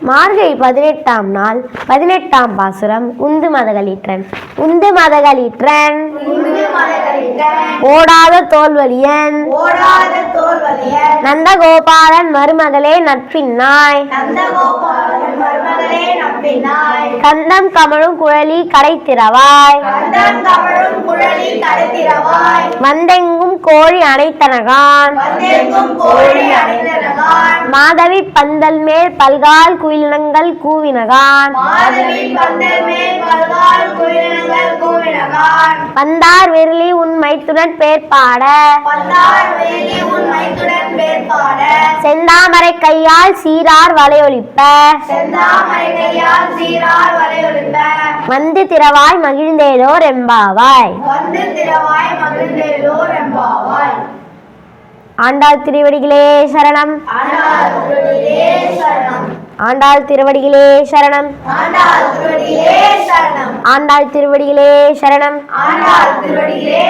மார்கழி பதினெட்டாம் நாள் பதினெட்டாம் பாசுரம் உந்து மதகளிற்றன். உந்து மதகளீற்றன். ஓடாத தோல்வலியன் ஓடாத தோல்வலியன் நந்தகோபாலன் மருமகளே நட்பின்னாய். நந்தகோபாலன் கந்தம் கமழும் குழலி கடை திறவாய் வந்தெங்கும் கோழி அணைத்தனகான். அணிந்தனகான் மாதவி பந்தல் மேல் பல்கால் குயிலினங்கள் கூவினகான். வந்தார் விரலி உன் மைத்துடன் பேர்பாட. செந்தாமரை கையால் சீரார் வலையொலிப்ப. வந்து திறவாய் மகிழ்ந்தேலோர் எம்பாவாய். ரெம்பாவாய் ஆண்டாள் திருவடிகளே சரணம். ஆண்டாள் திருவடியே சரணம். ஆண்டாள் திருவடிகளே சரணம். ஆண்டாள் திருவடியே சரணம். ஆண்டாள் திருவடிகளே